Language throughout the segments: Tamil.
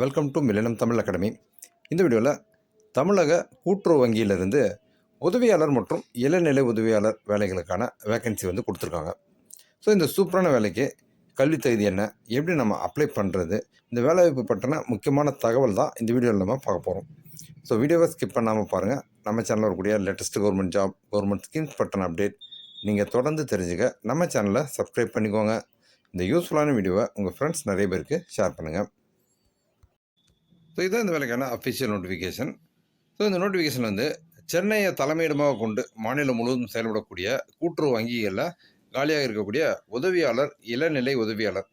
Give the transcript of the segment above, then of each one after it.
Welcome to millennium Tamil academy இந்த வீடியோவில் தமிழக கூட்டுறவு வங்கியிலிருந்து உதவியாளர் மற்றும் இளநிலை உதவியாளர் வேலைகளுக்கான வேகன்சி வந்து கொடுத்துருக்காங்க. ஸோ இந்த சூப்பரான வேலைக்கு கல்வி தகுதி என்ன? எப்படி நம்ம அப்ளை பண்ணுறது இந்த வேலைவாய்ப்பு பற்றின முக்கியமான தகவல் தான் இந்த வீடியோவில் நம்ம பார்க்க போகிறோம் ஸோ வீடியோவை ஸ்கிப் பண்ணாமல் பாருங்கள் நம்ம சேனலில் வரக்கூடிய latest government job government schemes பற்றின அப்டேட் நீங்கள் தொடர்ந்து தெரிஞ்சுக்க நம்ம சேனலை சப்ஸ்கிரைப் பண்ணிக்கோங்க. இந்த யூஸ்ஃபுல்லான வீடியோவை உங்கள் ஃப்ரெண்ட்ஸ் நிறைய பேருக்கு ஷேர் பண்ணுங்கள் ஸோ இதுதான் இந்த வேலைக்கான அஃபிஷியல் நோட்டிஃபிகேஷன் ஸோ இந்த நோட்டிஃபிகேஷன் வந்து சென்னையை தலைமையிடமாக கொண்டு மாநிலம் முழுவதும் செயல்படக்கூடிய கூட்டுறவு வங்கிகளில் காலியாக இருக்கக்கூடிய உதவியாளர் இளநிலை உதவியாளர்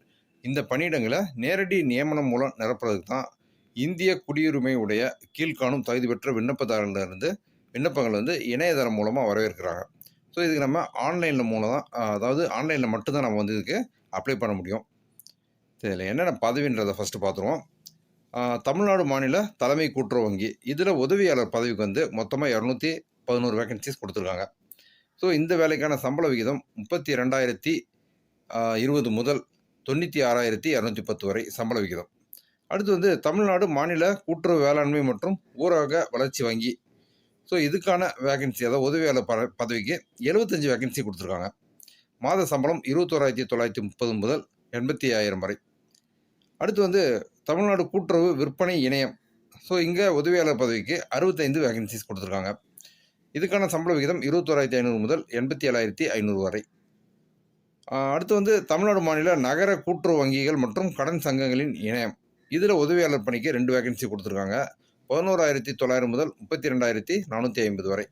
இந்த பணியிடங்களை நேரடி நியமனம் மூலம் நிரப்புறதுக்கு தான் இந்திய குடியுரிமை உடைய கீழ்காணும் தகுதி பெற்ற விண்ணப்பதாரர்களிருந்து விண்ணப்பங்கள் வந்து இணையதளம் மூலமாக வரவேற்கிறாங்க. ஸோ இதுக்கு நம்ம ஆன்லைனில் மூலம் தான் அதாவது ஆன்லைனில் மட்டும்தான் நம்ம வந்து இதுக்கு அப்ளை பண்ண முடியும். இதில் என்னென்ன பதவின்றதை ஃபஸ்ட்டு பார்த்துருவோம். தமிழ்நாடு மாநில தலைமை கூட்டுறவு வங்கி. இதில் உதவியாளர் பதவிக்கு வந்து மொத்தமாக இரநூத்தி பதினோரு வேகன்சிஸ் கொடுத்துருக்காங்க. ஸோ இந்த வேலைக்கான சம்பள விகிதம் முப்பத்தி ரெண்டாயிரத்தி இருபது முதல் தொண்ணூற்றி ஆறாயிரத்தி இரநூத்தி பத்து வரை சம்பள விகிதம். அடுத்து வந்து தமிழ்நாடு மாநில கூட்டுறவு வேளாண்மை மற்றும் ஊரக வளர்ச்சி வங்கி. ஸோ இதுக்கான வேகன்சி அதாவது உதவியாளர் ப பதவிக்கு எழுபத்தஞ்சு வேகன்சி கொடுத்துருக்காங்க. மாத சம்பளம் இருபத்தோராயிரத்தி தொள்ளாயிரத்தி முப்பது முதல் எண்பத்தி ஆயிரம் வரை. அடுத்து வந்து தமிழ்நாடு கூட்டுறவு விற்பனை இணையம். ஸோ இங்கே உதவியாளர் பதவிக்கு அறுபத்தைந்து வேகன்சிஸ் கொடுத்துருக்காங்க. இதுக்கான சம்பள விகிதம் இருபத்தோராயிரத்தி ஐநூறு முதல் எண்பத்தி ஏழாயிரத்தி ஐநூறு வரை. அடுத்து வந்து தமிழ்நாடு மாநில நகர கூட்டுறவு வங்கிகள் மற்றும் கடன் சங்கங்களின் இணையம். இதில் உதவியாளர் பணிக்கு ரெண்டு வேகன்சி கொடுத்துருக்காங்க. பதினோராயிரத்தி தொள்ளாயிரம் முதல் முப்பத்தி ரெண்டாயிரத்தி நானூற்றி ஐம்பது வரை.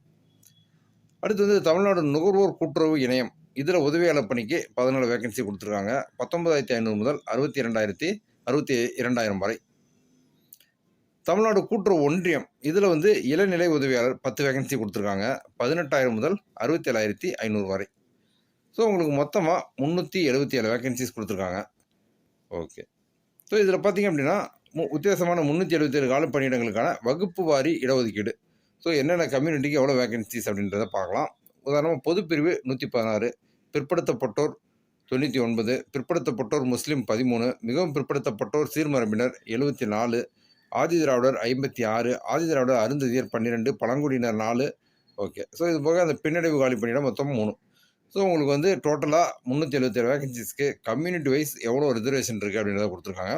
அடுத்து வந்து தமிழ்நாடு நுகர்வோர் கூட்டுறவு இணையம். இதில் உதவியாளர் பணிக்கு பதினாலு வேகன்சி கொடுத்துருக்காங்க. பத்தொன்பதாயிரத்தி ஐநூறு முதல் அறுபத்தி ரெண்டாயிரத்தி அறுபத்தி இரண்டாயிரம் வரை. தமிழ்நாடு கூட்டுறவு ஒன்றியம் இதில் வந்து இளநிலை உதவியாளர் பத்து வேகன்சி கொடுத்துருக்காங்க. பதினெட்டாயிரம் முதல் அறுபத்தி ஏழாயிரத்தி ஐநூறு வரை. ஸோ உங்களுக்கு மொத்தமாக முந்நூற்றி எழுபத்தி ஏழு வேகன்சிஸ் கொடுத்துருக்காங்க. ஓகே ஸோ இதில் பார்த்தீங்க அப்படின்னா மு வித்தியாசமான முந்நூற்றி எழுபத்தி ஏழு கால பணியிடங்களுக்கான வகுப்பு வாரி இடஒதுக்கீடு. ஸோ என்னென்ன கம்யூனிட்டிக்கு எவ்வளோ வேகன்சிஸ் அப்படின்றத பார்க்கலாம். உதாரணமாக பொதுப்பிரிவு நூற்றி பதினாறு பிற்படுத்தப்பட்டோர் தொண்ணூற்றி ஒன்பது பிற்படுத்தப்பட்டோர் முஸ்லீம் பதிமூணு மிகவும் பிற்படுத்தப்பட்டோர் சீர்மரபினர் எழுபத்தி நாலு ஆதி திராவிடர் ஐம்பத்தி ஆறு ஆதி திராவிடர் அருந்ததியர் பன்னிரெண்டு பழங்குடியினர் நாலு. ஓகே ஸோ இது போக அந்த பின்னடைவு காலி பணியிடம் மொத்தம் மூணு. ஸோ உங்களுக்கு வந்து டோட்டலாக முந்நூற்றி எழுபத்தேழு வேகன்சிஸ்க்கு கம்யூனிட்டி வைஸ் எவ்வளோ ரிசர்வேஷன் இருக்குது அப்படின்றத கொடுத்துருக்காங்க.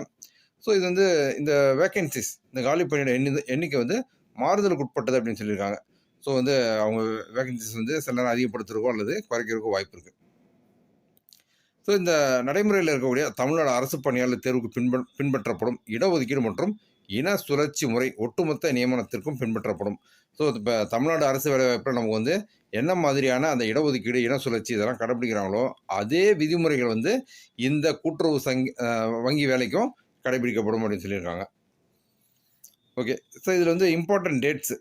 ஸோ இது வந்து இந்த வேகன்சிஸ் இந்த காலி பணியிட எண்ணி எண்ணிக்கை வந்து மாறுதலுக்கு உட்பட்டது அப்படின்னு சொல்லியிருக்காங்க. ஸோ வந்து அவங்க வேகன்சிஸ் வந்து சில நேரம் அதிகப்படுத்துறதுக்கோ அல்லது குறைக்கிறக்கோ வாய்ப்பு இருக்குது ஸோ இந்த நடைமுறையில் இருக்கக்கூடிய தமிழ்நாடு அரசு பணியாளர் தேர்வுக்கு பின்ப பின்பற்றப்படும் இடஒதுக்கீடு மற்றும் இன சுழற்சி முறை ஒட்டுமொத்த நியமனத்திற்கும் பின்பற்றப்படும். ஸோ இப்போ தமிழ்நாடு அரசு வேலைவாய்ப்பில் நமக்கு வந்து என்ன மாதிரியான அந்த இடஒதுக்கீடு இன சுழற்சி இதெல்லாம் கடைபிடிக்கிறாங்களோ அதே விதிமுறைகள் வந்து இந்த கூட்டுறவு சங்கி வங்கி வேலைக்கும் கடைபிடிக்கப்படும் அப்படின்னு சொல்லியிருக்காங்க. ஓகே ஸோ இதில் வந்து இம்பார்ட்டன்ட் டேட்ஸு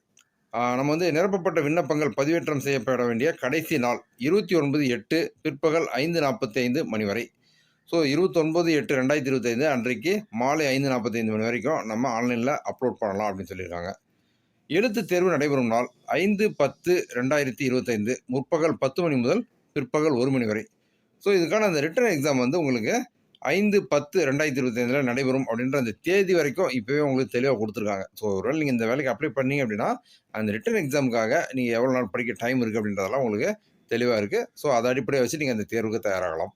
நம்ம வந்து நிரப்பப்பட்ட விண்ணப்பங்கள் பதிவேற்றம் செய்யப்பட வேண்டிய கடைசி நாள் இருபத்தி ஒன்பது எட்டு பிற்பகல் ஐந்து நாற்பத்தி ஐந்து மணி வரை. ஸோ இருபத்தொன்பது எட்டு ரெண்டாயிரத்தி இருபத்தைந்து அன்றைக்கு மாலை ஐந்து நாற்பத்தைந்து மணி வரைக்கும் நம்ம ஆன்லைனில் அப்லோட் பண்ணலாம் அப்படின்னு சொல்லியிருக்காங்க. எழுத்து தேர்வு நடைபெறும் நாள் ஐந்து பத்து ரெண்டாயிரத்தி இருபத்தைந்து முற்பகல் பத்து மணி முதல் பிற்பகல் ஒரு மணி வரை. ஸோ இதுக்கான அந்த ரிட்டன் எக்ஸாம் வந்து உங்களுக்கு ஐந்து பத்து ரெண்டாயிரத்தி இருபத்தைந்தில் நடைபெறும் அப்படின்ற அந்த தேதி வரைக்கும் இப்போவே உங்களுக்கு தெளிவாக கொடுத்துருக்காங்க. ஸோ ஒருவேளை நீங்கள் இந்த வேலைக்கு அப்ளை பண்ணீங்க அப்படின்னா அந்த ரிட்டன் எக்ஸாமுக்காக நீங்கள் எவ்வளோ நாள் படிக்க டைம் இருக்குது அப்படின்றதெல்லாம் உங்களுக்கு தெளிவாக இருக்குது ஸோ அதை அடிப்படையாக வச்சு நீங்கள் அந்த தேர்வுக்கு தயாராகலாம்.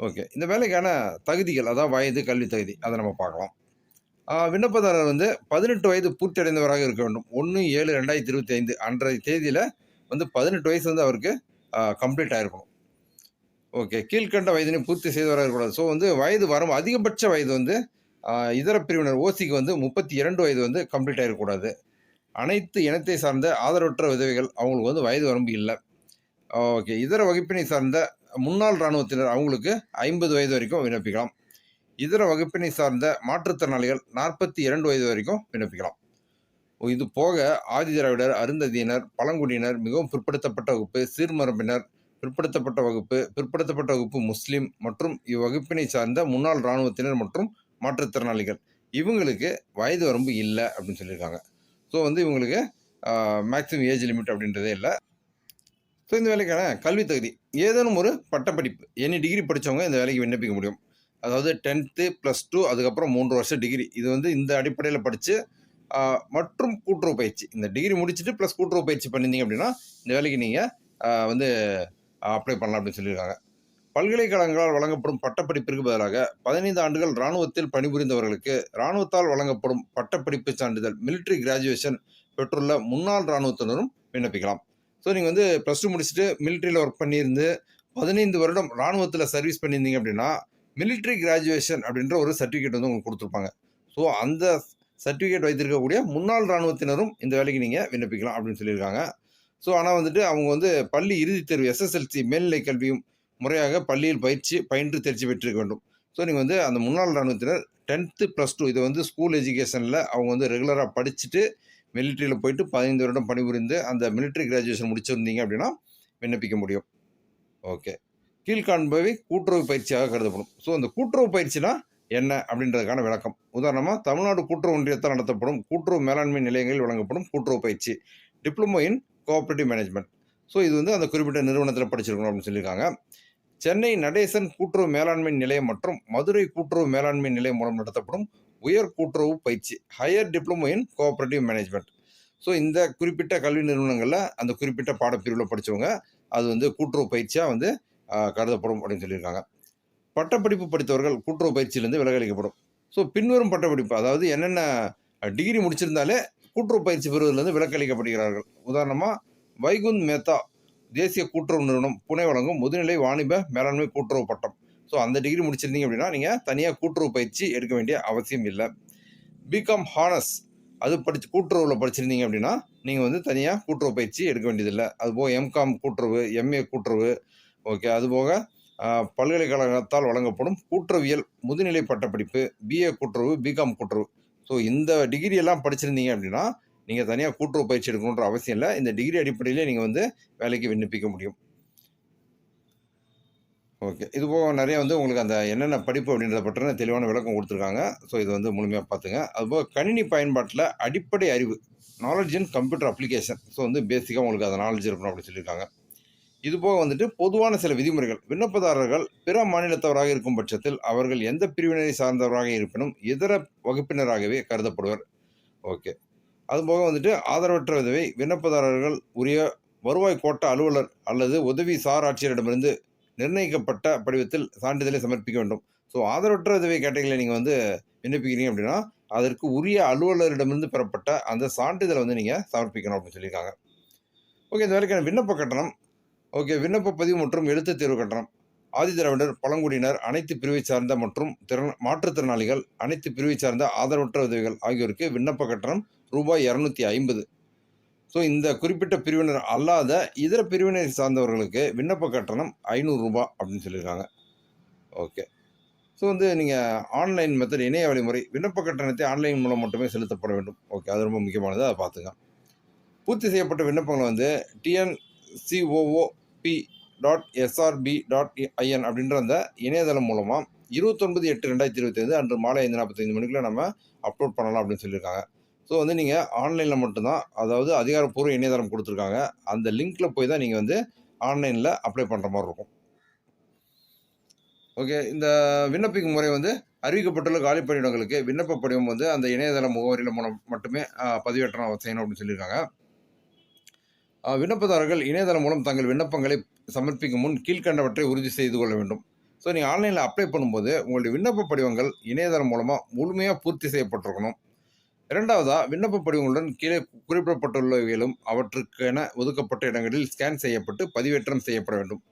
ஓகே இந்த வேலைக்கான தகுதிகள் அதாவது வயது கல்வி தகுதி அதை நம்ம பார்க்கலாம். விண்ணப்பதாரர் வந்து பதினெட்டு வயது பூர்த்தி அடைந்தவராக இருக்க வேண்டும். ஒன்று ஏழு ரெண்டாயிரத்தி இருபத்தி ஐந்து அன்றைய தேதியில் வந்து பதினெட்டு வயசு வந்து அவருக்கு கம்ப்ளீட் ஆகிருக்கணும் ஓகே கீழ்கண்ட வயதினை பூர்த்தி செய்தவராக இருக்கக்கூடாது. ஸோ வந்து வயது வரும் அதிகபட்ச வயது வந்து இதர பிரிவினர் ஓசிக்கு வந்து முப்பத்தி இரண்டு வயது வந்து கம்ப்ளீட் ஆகிடக்கூடாது அனைத்து இனத்தை சார்ந்த ஆதரவற்ற விதவைகள் அவங்களுக்கு வந்து வயது வரம்பு இல்லை. ஓகே இதர வகுப்பினை சார்ந்த முன்னாள் இராணுவத்தினர் அவங்களுக்கு ஐம்பது வயது வரைக்கும் விண்ணப்பிக்கலாம். இதர வகுப்பினை சார்ந்த மாற்றுத்திறனாளிகள் நாற்பத்தி இரண்டு வயது வரைக்கும் விண்ணப்பிக்கலாம். ஓ, இது போக ஆதி திராவிடர் அருந்ததியினர் பழங்குடியினர் மிகவும் பிற்படுத்தப்பட்ட வகுப்பு சீர்மரபினர் பிற்படுத்தப்பட்ட வகுப்பு பிற்படுத்தப்பட்ட வகுப்பு முஸ்லீம் மற்றும் இவ்வகுப்பினை சார்ந்த முன்னாள் இராணுவத்தினர் மற்றும் மாற்றுத்திறனாளிகள். இவங்களுக்கு வயது வரம்பு இல்லை அப்படின்னு சொல்லியிருக்காங்க. ஸோ வந்து இவங்களுக்கு மேக்ஸிமம் ஏஜ் லிமிட் அப்படின்றதே இல்லை. ஸோ இந்த வேலைக்கான கல்வி தகுதி. ஏதேனும் ஒரு பட்டப்படிப்பு. எனி டிகிரி படித்தவங்க இந்த வேலைக்கு விண்ணப்பிக்க முடியும். அதாவது டென்த்து ப்ளஸ் டூ அதுக்கப்புறம் மூன்று வருஷம் டிகிரி இது வந்து இந்த அடிப்படையில் படித்து மற்றும் கூட்டுறவு பயிற்சி. இந்த டிகிரி முடிச்சுட்டு ப்ளஸ் கூட்டுறவு பயிற்சி பண்ணியிருந்தீங்க அப்படின்னா இந்த வேலைக்கு நீங்கள் வந்து அப்ளை பண்ணலாம் அப்படின்னு சொல்லியிருக்காங்க. பல்கலைக்கழகங்களால் வழங்கப்படும் பட்டப்படிப்பிற்கு பதிலாக பதினைந்து ஆண்டுகள் இராணுவத்தில் பணிபுரிந்தவர்களுக்கு இராணுவத்தால் வழங்கப்படும் பட்டப்படிப்பு சான்றிதழ் மிலிட்ரி கிராஜுவேஷன் பெற்றுள்ள முன்னாள் இராணுவத்தினரும் விண்ணப்பிக்கலாம். ஸோ நீங்கள் வந்து ப்ளஸ் டூ முடிச்சுட்டு மிலிட்ரியில் ஒர்க் பண்ணியிருந்து பதினைந்து வருடம் இராணுவத்தில் சர்வீஸ் பண்ணியிருந்தீங்க அப்படின்னா மிலிட்ரி கிராஜுவேஷன் அப்படின்ற ஒரு சர்டிஃபிகேட் வந்து உங்களுக்கு கொடுத்துருப்பாங்க. ஸோ அந்த சர்டிஃபிகேட் வைத்திருக்கக்கூடிய முன்னாள் இராணுவத்தினரும் இந்த வேலைக்கு நீங்கள் விண்ணப்பிக்கலாம் அப்படின்னு சொல்லியிருக்காங்க. ஸோ ஆனால் வந்துட்டு அவங்க வந்து பள்ளி இறுதித் தேர்வு எஸ்எஸ்எல்சி மேல்நிலை கல்வியும் முறையாக பள்ளியில் பயிற்சி பயின்று தேர்ச்சி பெற்றிருக்க வேண்டும். ஸோ நீங்கள் வந்து அந்த முன்னாள் இராணுவத்தினர் டென்த்து ப்ளஸ் டூ இதை வந்து ஸ்கூல் எஜுகேஷனில் அவங்க வந்து ரெகுலராக படிச்சுட்டு மிலிட்ரியில் போயிட்டு பதினைந்து வருடம் பணிபுரிந்து அந்த மிலிட்ரி கிராஜுவேஷன் முடிச்சிருந்தீங்க அப்படின்னா விண்ணப்பிக்க முடியும். ஓகே கீழ்காண்பவை கூட்டுறவு பயிற்சியாக கருதப்படும். ஸோ அந்த கூட்டுறவு பயிற்சினா என்ன அப்படின்றதுக்கான விளக்கம். உதாரணமாக தமிழ்நாடு கூட்டுறவு ஒன்றியத்தால் நடத்தப்படும் கூட்டுறவு மேலாண்மை நிலையங்களில் வழங்கப்படும் கூட்டுறவு பயிற்சி. Diploma in cooperative management so இது வந்து அந்த குறிப்பிட்ட நிறுவனத்தில் படிச்சிருக்கணும் அப்படின்னு சொல்லியிருக்காங்க. சென்னை நடேசன் கூட்டுறவு மேலாண்மை நிலையம் மற்றும் மதுரை கூட்டுறவு மேலாண்மை நிலையம் மூலம் நடத்தப்படும் உயர் கூட்டுறவு பயிற்சி higher diploma in cooperative management so இந்த குறிப்பிட்ட கல்வி நிறுவனங்களில் அந்த குறிப்பிட்ட பாடப்பிரிவில் படித்தவங்க அது வந்து கூட்டுறவு பயிற்சியாக வந்து கருதப்படும் அப்படின்னு சொல்லியிருக்காங்க. பட்டப்படிப்பு படித்தவர்கள் கூட்டுறவு பயிற்சியிலேருந்து விலகளிக்கப்படும். ஸோ பின்வரும் பட்டப்படிப்பு அதாவது என்னென்ன டிகிரி முடிச்சிருந்தாலே கூட்டுறவு பயிற்சி பெறுவதிலிருந்து விலக்களிக்கப்படுகிறார்கள். உதாரணமாக வைகுந்த் மேத்தா தேசிய கூட்டுறவு நிறுவனம் புனே வழங்கும் முதுநிலை வாணிப மேலாண்மை கூட்டுறவு பட்டம். ஸோ அந்த டிகிரி முடிச்சிருந்தீங்க அப்படின்னா நீங்கள் தனியாக கூட்டுறவு பயிற்சி எடுக்க வேண்டிய அவசியம் இல்லை. பிகாம் ஹானஸ் அது படித்து கூட்டுறவில் படிச்சிருந்தீங்க அப்படின்னா நீங்கள் வந்து தனியாக கூட்டுறவு பயிற்சி எடுக்க வேண்டியதில்லை. அதுபோக எம்காம் கூட்டுறவு எம்ஏ கூட்டுறவு ஓகே அதுபோக பல்கலைக்கழகத்தால் வழங்கப்படும் கூட்டுறவியல் முதுநிலை பட்டப்படிப்பு பிஏ கூட்டுறவு பிகாம் கூட்டுறவு. ஸோ இந்த டிகிரி எல்லாம் படிச்சிருந்தீங்க அப்படின்னா நீங்கள் தனியாக கூட்டுறவு பயிற்சி எடுக்கணுன்ற அவசியம் இல்லை. இந்த டிகிரி அடிப்படையிலே நீங்கள் வந்து வேலைக்கு விண்ணப்பிக்க முடியும். ஓகே இது போக நிறைய வந்து உங்களுக்கு அந்த என்னென்ன படிப்பு அப்படின்றத பற்றின தெளிவான விளக்கம் கொடுத்துருக்காங்க. ஸோ இது வந்து முழுமையாக பார்த்துங்க. அதுபோக கணினி பயன்பாட்டில் அடிப்படை அறிவு knowledge in computer application so வந்து பேசிக்காக உங்களுக்கு அந்த நாலேஜ் இருக்கணும் அப்படின்னு சொல்லியிருக்காங்க. இது போக வந்துட்டு பொதுவான சில விதிமுறைகள். விண்ணப்பதாரர்கள் பிற மாநிலத்தவராக இருக்கும் பட்சத்தில் அவர்கள் எந்த பிரிவினரை சார்ந்தவராக இருப்பினும் இதர வகுப்பினராகவே கருதப்படுவர். ஓகே. அதுபோக வந்துட்டு ஆதரவற்ற விதவை விண்ணப்பதாரர்கள் உரிய வருவாய் கோட்ட அலுவலர் அல்லது உதவி சார் ஆட்சியரிடமிருந்து நிர்ணயிக்கப்பட்ட படிவத்தில் சான்றிதழை சமர்ப்பிக்க வேண்டும். ஸோ ஆதரவற்ற உதவி கேட்டகரியில் நீங்கள் வந்து விண்ணப்பிக்கிறீங்க அப்படின்னா அதற்கு உரிய அலுவலரிடமிருந்து பெறப்பட்ட அந்த சான்றிதழை வந்து நீங்கள் சமர்ப்பிக்கணும் அப்படின்னு சொல்லியிருக்காங்க. ஓகே இந்த வேலைக்கான விண்ணப்ப கட்டணம் ஓகே விண்ணப்ப பதிவு மற்றும் எழுத்து தேர்வு கட்டணம். ஆதிதிராவிடர் பழங்குடியினர் அனைத்து பிரிவை சார்ந்த மற்றும் திறன் மாற்றுத்திறனாளிகள் அனைத்து பிரிவை சார்ந்த ஆதரவற்ற உதவிகள் ஆகியோருக்கு விண்ணப்ப கட்டணம் ரூபாய் இரநூத்தி ஐம்பது. ஸோ இந்த குறிப்பிட்ட பிரிவினர் அல்லாத இதர பிரிவினை சார்ந்தவர்களுக்கு விண்ணப்ப கட்டணம் ஐநூறு ரூபாய் அப்படின்னு சொல்லியிருக்காங்க. ஓகே. ஸோ வந்து நீங்கள் ஆன்லைன் மெத்தட் இணைய வழிமுறை விண்ணப்ப கட்டணத்தை ஆன்லைன் மூலம் மட்டுமே செலுத்தப்பட வேண்டும். ஓகே அது ரொம்ப முக்கியமானது அதை பார்த்துங்க பூர்த்தி செய்யப்பட்ட விண்ணப்பங்களை வந்து TN COOP dot SRB dot IN அப்படின்ற அந்த இணையதளம் மூலமாக இருபத்தொன்பது எட்டு ரெண்டாயிரத்தி இருபத்தைந்து அன்று மாலை ஐந்து நாற்பத்தைந்து மணிக்குள்ள நம்ம அப்லோட் பண்ணலாம் அப்படின்னு சொல்லியிருக்காங்க. ஸோ வந்து நீங்கள் ஆன்லைனில் மட்டும்தான் அதாவது அதிகாரப்பூர்வ இணையதளம் கொடுத்துருக்காங்க. அந்த லிங்க்கில் போய் தான் நீங்கள் வந்து ஆன்லைனில் அப்ளை பண்ணுற மாதிரி இருக்கும். ஓகே இந்த விண்ணப்பிக்கும் முறை வந்து அறிவிக்கப்பட்டுள்ள காலி பணியிடங்களுக்கு விண்ணப்ப படிவம் வந்து அந்த இணையதள முகவரியில் மூலம் மட்டுமே பதிவேற்றம் செய்யணும் அப்படின்னு சொல்லியிருக்காங்க. விண்ணப்பதாரர்கள் இணையதளம் மூலம் தங்கள் விண்ணப்பங்களை சமர்ப்பிக்கும் முன் கீழ்கண்டவற்றை உறுதி செய்து கொள்ள வேண்டும். ஸோ நீங்கள் ஆன்லைனில் அப்ளை பண்ணும்போது உங்களுடைய விண்ணப்ப படிவங்கள் இணையதளம் மூலமாக முழுமையாக பூர்த்தி செய்யப்பட்டிருக்கணும். இரண்டாவதாக விண்ணப்ப படிவங்களுடன் கீழே குறிப்பிடப்பட்டுள்ளவைகளும் அவற்றுக்கென ஒதுக்கப்பட்ட இடங்களில் ஸ்கேன் செய்யப்பட்டு பதிவேற்றம் செய்யப்பட வேண்டும்.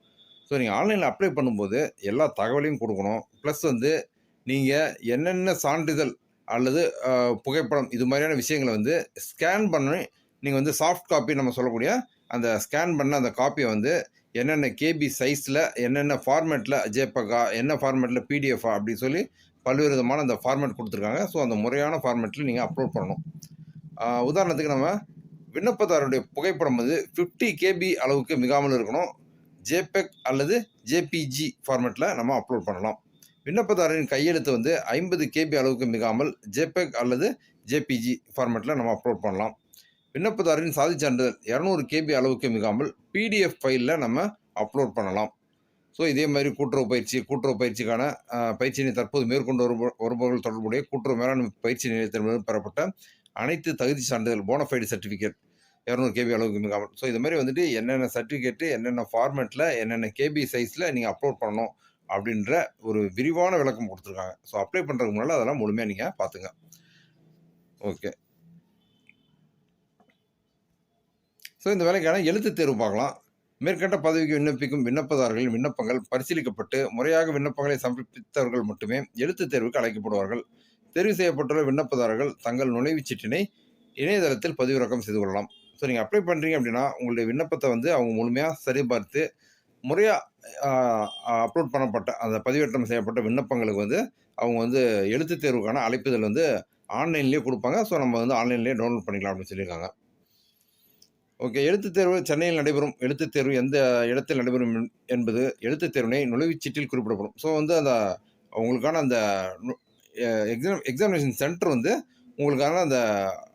ஸோ நீங்கள் ஆன்லைனில் அப்ளை பண்ணும்போது எல்லா தகவலையும் கொடுக்கணும். ப்ளஸ் வந்து நீங்கள் என்னென்ன சான்றிதழ் அல்லது புகைப்படம் இது மாதிரியான விஷயங்களை வந்து ஸ்கேன் பண்ணி நீங்கள் வந்து சாஃப்ட் காப்பி நம்ம சொல்லக்கூடிய அந்த ஸ்கேன் பண்ண அந்த காப்பியை வந்து என்னென்ன கேபி சைஸில் என்னென்ன ஃபார்மேட்டில் ஜேபகா என்ன ஃபார்மேட்டில் பிடிஎஃபா அப்படின்னு சொல்லி பல்வேறு விதமான அந்த ஃபார்மேட் கொடுத்துருக்காங்க. ஸோ அந்த முறையான ஃபார்மேட்டில் நீங்கள் அப்லோட் பண்ணணும். உதாரணத்துக்கு நம்ம விண்ணப்பதாரருடைய புகைப்படம் வந்து ஃபிஃப்டி கேபி அளவுக்கு மிகாமல் இருக்கணும். ஜேபெக் அல்லது ஜேபிஜி ஃபார்மேட்டில் நம்ம அப்லோட் பண்ணலாம். விண்ணப்பதாரரின் கையெழுத்து வந்து ஐம்பது கேபி அளவுக்கு மிகாமல் ஜேபெக் அல்லது ஜேபிஜி ஃபார்மேட்டில் நம்ம அப்லோட் பண்ணலாம். விண்ணப்பதாரின் சாதி சான்றிதழ் இரநூறு கேபி அளவுக்கு மிகாமல் பிடிஎஃப் ஃபைலில் நம்ம அப்லோட் பண்ணலாம். ஸோ இதே மாதிரி கூட்டுறவு பயிற்சி கூட்டுறவு பயிற்சிக்கான பயிற்சியினை தற்போது மேற்கொண்டு வருப வருபவர்கள் தொடர்புடைய கூட்டுறவு மேலாண்மை பயிற்சி நிலையத்திலிருந்து பெறப்பட்ட அனைத்து தகுதி சான்றிதழ் போனஃபைடு சர்டிஃபிகேட் இரநூறு கேபி அளவுக்கு மிகாமல். ஸோ இது மாதிரி வந்துட்டு என்னென்ன சர்டிஃபிகேட்டு என்னென்ன ஃபார்மேட்டில் என்னென்ன கேபி சைஸில் நீங்கள் அப்லோட் பண்ணணும் அப்படின்ற ஒரு விரிவான விளக்கம் கொடுத்துருக்காங்க. ஸோ அப்ளை பண்ணுறதுக்கு முன்னால் அதெல்லாம் முழுமையாக நீங்கள் பார்த்துங்க. ஓகே ஸோ இந்த வேலைக்கான எழுத்துத் தேர்வு பார்க்கலாம். மேற்கண்ட பதவிக்கு விண்ணப்பிக்கும் விண்ணப்பதாரர்களின் விண்ணப்பங்கள் பரிசீலிக்கப்பட்டு முறையாக விண்ணப்பங்களை சமர்ப்பித்தவர்கள் மட்டுமே எழுத்துத் தேர்வுக்கு அழைக்கப்படுவார்கள். தெரிவு செய்யப்பட்டுள்ள விண்ணப்பதாரர்கள் தங்கள் நுழைவுச் சீட்டினை இணையதளத்தில் பதிவிறக்கம் செய்து கொள்ளலாம். ஸோ நீங்கள் அப்ளை பண்ணுறீங்க அப்படின்னா உங்களுடைய விண்ணப்பத்தை வந்து அவங்க முழுமையாக சரிபார்த்து முறையாக அப்லோட் பண்ணப்பட்ட அந்த பதிவேற்றம் செய்யப்பட்ட விண்ணப்பங்களுக்கு வந்து அவங்க வந்து எழுத்துத் தேர்வுக்கான அழைப்புதல் வந்து ஆன்லைன்லேயே கொடுப்பாங்க. ஸோ நம்ம வந்து ஆன்லைன்லேயே டவுன்லோட் பண்ணிக்கலாம் அப்படின்னு சொல்லியிருக்காங்க. ஓகே எழுத்துத் தேர்வு சென்னையில் நடைபெறும். எழுத்துத் தேர்வு எந்த இடத்தில் நடைபெறும் என்பது எழுத்துத் தேர்வினை நுழைவுச்சீட்டில் குறிப்பிடப்படும். ஸோ வந்து அந்த உங்களுக்கான அந்த எக்ஸாம் எக்ஸாமினேஷன் சென்டர் வந்து உங்களுக்கான அந்த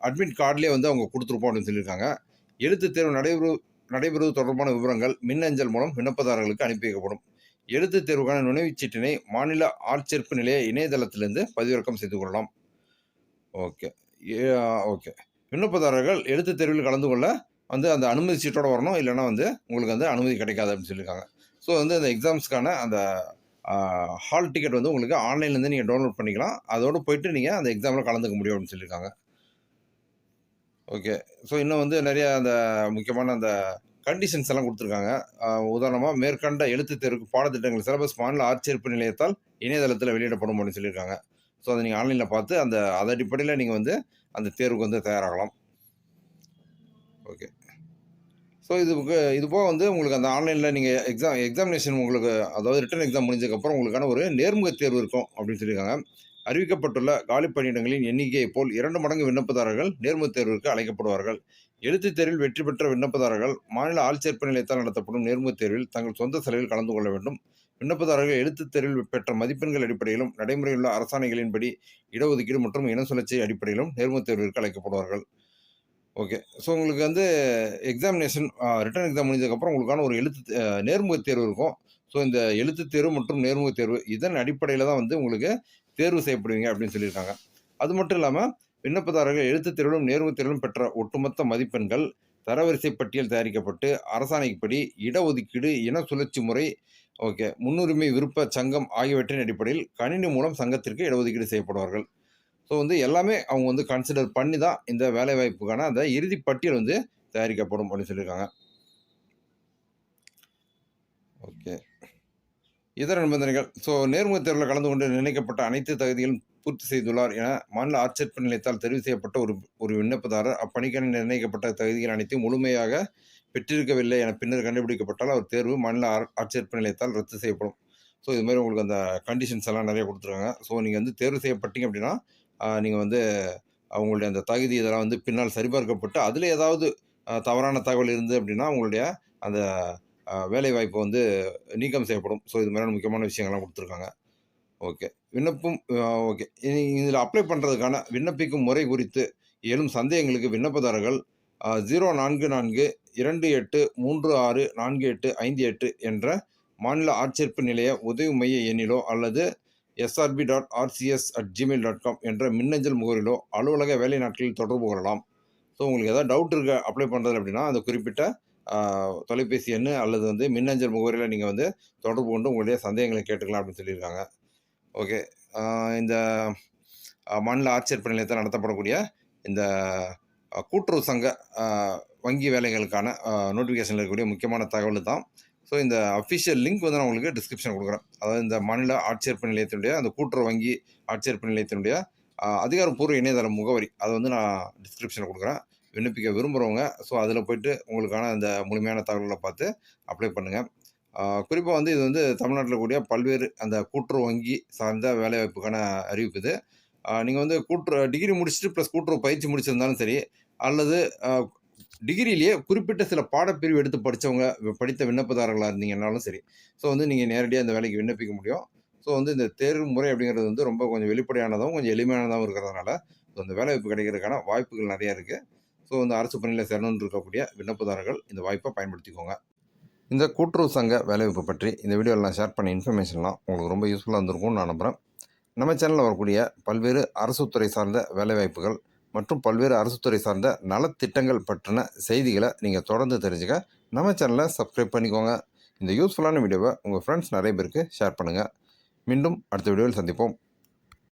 அட்மிட் கார்டுலேயே வந்து அவங்க கொடுத்துருப்போம் அப்படின்னு சொல்லியிருக்காங்க. எழுத்துத் தேர்வு நடைபெறு நடைபெறுவது தொடர்பான விவரங்கள் மின்னஞ்சல் மூலம் விண்ணப்பதாரர்களுக்கு அனுப்பி வைக்கப்படும். எழுத்துத் தேர்வுக்கான நுழைவுச்சீட்டினை மாநில ஆட்சேர்ப்பு நிலைய இணையதளத்திலிருந்து பதிவிறக்கம் செய்து கொள்ளலாம். ஓகே ஓகே விண்ணப்பதாரர்கள் எழுத்துத் தேர்வில் கலந்து கொள்ள வந்து அந்த அனுமதி சீட்டோட வரணும் இல்லைன்னா வந்து உங்களுக்கு வந்து அனுமதி கிடைக்காது அப்படின்னு சொல்லியிருக்காங்க. ஸோ வந்து அந்த எக்ஸாம்ஸ்க்கான அந்த ஹால் டிக்கெட் வந்து உங்களுக்கு ஆன்லைன்லேருந்து நீங்கள் டவுன்லோட் பண்ணிக்கலாம். அதோடு போயிட்டு நீங்கள் அந்த எக்ஸாமில் கலந்துக்க முடியும் அப்படின்னு சொல்லியிருக்காங்க. ஓகே ஸோ இன்னும் வந்து நிறைய அந்த முக்கியமான அந்த கண்டிஷன்ஸ் எல்லாம் கொடுத்துருக்காங்க. உதாரணமாக மேற்கண்ட எழுத்து தேர்வுக்கு பாடத்திட்டங்கள் சிலபஸ் மாநில ஆட்சேர்ப்பு நிலையத்தால் இணையதளத்தில் வெளியிடப்படும் அப்படின்னு சொல்லியிருக்காங்க. ஸோ அதை நீங்கள் ஆன்லைனில் பார்த்து அந்த அதடிப்படையில் அடிப்படையில் நீங்கள் வந்து அந்த தேர்வுக்கு வந்து தயாராகலாம் ஓகே ஸோ இதுக்கு இது போக வந்து உங்களுக்கு அந்த ஆன்லைனில் நீங்கள் எக்ஸாம் எக்ஸாமினேஷன் உங்களுக்கு அதாவது ரிட்டன் எக்ஸாம் முடிஞ்சதுக்கப்புறம் உங்களுக்கான ஒரு நேர்முக தேர்வு இருக்கும் அப்படின்னு சொல்லியிருக்காங்க. அறிவிக்கப்பட்டுள்ள காலி பணியிடங்களின் எண்ணிக்கையை போல் இரண்டு மடங்கு விண்ணப்பதாரர்கள் நேர்முக தேர்விற்கு அழைக்கப்படுவார்கள். எழுத்துத் தேர்வில் வெற்றி பெற்ற விண்ணப்பதாரர்கள் மாநில ஆள்சேர்ப்பு நிலையத்தால் நடத்தப்படும் நேர்முகத் தேர்வில் தங்கள் சொந்த செலவில் கலந்து கொள்ள வேண்டும். விண்ணப்பதாரர்கள் எழுத்துத் தேர்வில் பெற்ற மதிப்பெண்கள் அடிப்படையிலும் நடைமுறையில் உள்ள அரசாணைகளின்படி இடஒதுக்கீடு மற்றும் இன சுழற்சி அடிப்படையிலும் நேர்முகத் தேர்விற்கு அழைக்கப்படுவார்கள். ஓகே ஸோ உங்களுக்கு வந்து எக்ஸாமினேஷன் ரிட்டன் எக்ஸாம் முடிஞ்சதுக்கப்புறம் உங்களுக்கான ஒரு எழுத்து நேர்முகத் தேர்வு இருக்கும். ஸோ இந்த எழுத்துத் தேர்வு மற்றும் நேர்முகத் தேர்வு இதன் அடிப்படையில் தான் வந்து உங்களுக்கு தேர்வு செய்யப்படுவீங்க அப்படின்னு சொல்லியிருக்காங்க. அது மட்டும் இல்லாமல் விண்ணப்பதாரர்கள் எழுத்துத் தேர்விலும் நேர்முகத் தேர்விலும் பெற்ற ஒட்டுமொத்த மதிப்பெண்கள் தரவரிசை பட்டியல் தயாரிக்கப்பட்டு அரசாணைப்படி இடஒதுக்கீடு இன சுழற்சி முறை ஓகே முன்னுரிமை விருப்ப சங்கம் ஆகியவற்றின் அடிப்படையில் கணினி மூலம் சங்கத்திற்கு இடஒதுக்கீடு செய்யப்படுவார்கள். ஸோ வந்து எல்லாமே அவங்க வந்து கன்சிடர் பண்ணி தான் இந்த வேலைவாய்ப்புக்கான அந்த இறுதி பட்டியல் வந்து தயாரிக்கப்படும் அப்படின்னு சொல்லியிருக்காங்க. ஓகே இதர நிபந்தனைகள். ஸோ நேர்முக தேர்வில் கலந்து கொண்டு நிர்ணயிக்கப்பட்ட அனைத்து தகுதிகளும் பூர்த்தி செய்துள்ளார் என மாநில ஆட்சேர்ப்பு நிலையத்தால் தெரிவு செய்யப்பட்ட ஒரு ஒரு விண்ணப்பதாரர். அப்பணிக்கான நிர்ணயிக்கப்பட்ட தகுதிகள் அனைத்தையும் முழுமையாக பெற்றிருக்கவில்லை என பின்னர் கண்டுபிடிக்கப்பட்டால் அவர் தேர்வு மாநில ஆர்- ஆட்சேர்ப்பு நிலையத்தால் ரத்து செய்யப்படும். ஸோ இது மாதிரி உங்களுக்கு அந்த கண்டிஷன்ஸ் எல்லாம் நிறைய கொடுத்துருக்காங்க. ஸோ நீங்கள் வந்து தேர்வு செய்யப்பட்டீங்க அப்படின்னா நீங்கள் வந்து அவங்களுடைய அந்த தகுதி இதெல்லாம் வந்து பின்னால் சரிபார்க்கப்பட்டு அதில் ஏதாவது தவறான தகவல் இருந்து அப்படின்னா உங்களுடைய அந்த வேலைவாய்ப்பு வந்து நீக்கம் செய்யப்படும். ஸோ இது மாதிரியான முக்கியமான விஷயங்கள்லாம் கொடுத்துருக்காங்க. ஓகே விண்ணப்பம் ஓகே இதில் அப்ளை பண்ணுறதுக்கான விண்ணப்பிக்கும் முறை குறித்து எழும் சந்தேகங்களுக்கு விண்ணப்பதாரர்கள் ஜீரோ நான்கு நான்கு இரண்டு எட்டு மூன்று ஆறு நான்கு எட்டு ஐந்து எட்டு என்ற மாநில ஆட்சேர்ப்பு நிலைய உதவி மைய எண்ணிலோ அல்லது SRB dot RCS at Gmail dot com என்ற மின்னஞ்சல் முகவரிலோ அலுவலக வேலை நாட்களில் தொடர்பு கொள்ளலாம். ஸோ உங்களுக்கு ஏதாவது டவுட் இருக்க அப்ளை பண்ணுறது அப்படின்னா அந்த குறிப்பிட்ட தொலைபேசி எண் அல்லது வந்து மின்னஞ்சல் முகவரியில் நீங்கள் வந்து தொடர்பு கொண்டு உங்களுடைய சந்தேகங்களை கேட்டுக்கலாம் அப்படின்னு சொல்லியிருக்காங்க. ஓகே இந்த ஆஹ், மாநில ஆட்சேர்ப்பு நிலையத்தில் நடத்தப்படக்கூடிய இந்த கூட்டுறவு சங்க வங்கி வேலைகளுக்கான நோட்டிஃபிகேஷனில் இருக்கக்கூடிய முக்கியமான தகவல் தான் ஸோ இந்த அஃபிஷியல் லிங்க் வந்து நான் உங்களுக்கு டிஸ்கிரிப்ஷன் கொடுக்குறேன். அதாவது இந்த மாநில ஆட்சியர்ப்பு நிலையத்தினுடைய அந்த கூட்டுறவு வங்கி ஆட்சியர்ப்பு நிலையத்தினுடைய அதிகாரப்பூர்வ இணையதள முகவரி. அதை வந்து நான் டிஸ்கிரிப்ஷனில் கொடுக்குறேன். விண்ணப்பிக்க விரும்புகிறவங்க ஸோ அதில் போயிட்டு உங்களுக்கான அந்த முழுமையான தகவல்களை பார்த்து அப்ளை பண்ணுங்கள் குறிப்பாக வந்து இது வந்து தமிழ்நாட்டில் கூடிய பல்வேறு அந்த கூட்டுறவு வங்கி சார்ந்த வேலைவாய்ப்புக்கான அறிவிப்பு இது. நீங்கள் வந்து கூட்டுற டிகிரி முடிச்சுட்டு ப்ளஸ் கூட்டுறவு பயிற்சி முடிச்சிருந்தாலும் சரி அல்லது டிகிரிலேயே குறிப்பிட்ட சில பாடப்பிரிவு எடுத்து படித்தவங்க படித்த விண்ணப்பதாரர்களாக இருந்தீங்கன்னாலும் சரி. ஸோ வந்து நீங்கள் நேரடியாக இந்த வேலைக்கு விண்ணப்பிக்க முடியும். ஸோ வந்து இந்த தேர்வு முறை அப்படிங்கிறது வந்து ரொம்ப கொஞ்சம் வெளிப்படையானதாகவும் கொஞ்சம் எளிமையானதாகவும் இருக்கிறதுனால ஸோ இந்த வேலைவாய்ப்பு கிடைக்கிறதுக்கான வாய்ப்புகள் நிறையா இருக்குது ஸோ வந்து அரசு பணியில் சேரணும்னு இருக்கக்கூடிய விண்ணப்பதாரர்கள் இந்த வாய்ப்பை பயன்படுத்திக்கோங்க. இந்த கூட்டுறவு சங்க வேலைவாய்ப்பு பற்றி இந்த வீடியோவில் நான் ஷேர் பண்ண இன்ஃபர்மேஷன்லாம் உங்களுக்கு ரொம்ப யூஸ்ஃபுல்லாக இருந்திருக்கும்னு நான் நம்புகிறேன் நம்ம சேனலில் வரக்கூடிய பல்வேறு அரசு துறை சார்ந்த வேலைவாய்ப்புகள் மற்றும் பல்வேறு அரசு துறை சார்ந்த நலத்திட்டங்கள் பற்றின செய்திகளை நீங்கள் தொடர்ந்து தெரிஞ்சுக்க நம்ம சேனலை சப்ஸ்கிரைப் பண்ணிக்கோங்க. இந்த யூஸ்ஃபுல்லான வீடியோவை உங்கள் ஃப்ரெண்ட்ஸ் நிறைய பேருக்கு ஷேர் பண்ணுங்கள் மீண்டும் அடுத்த வீடியோவில் சந்திப்போம்.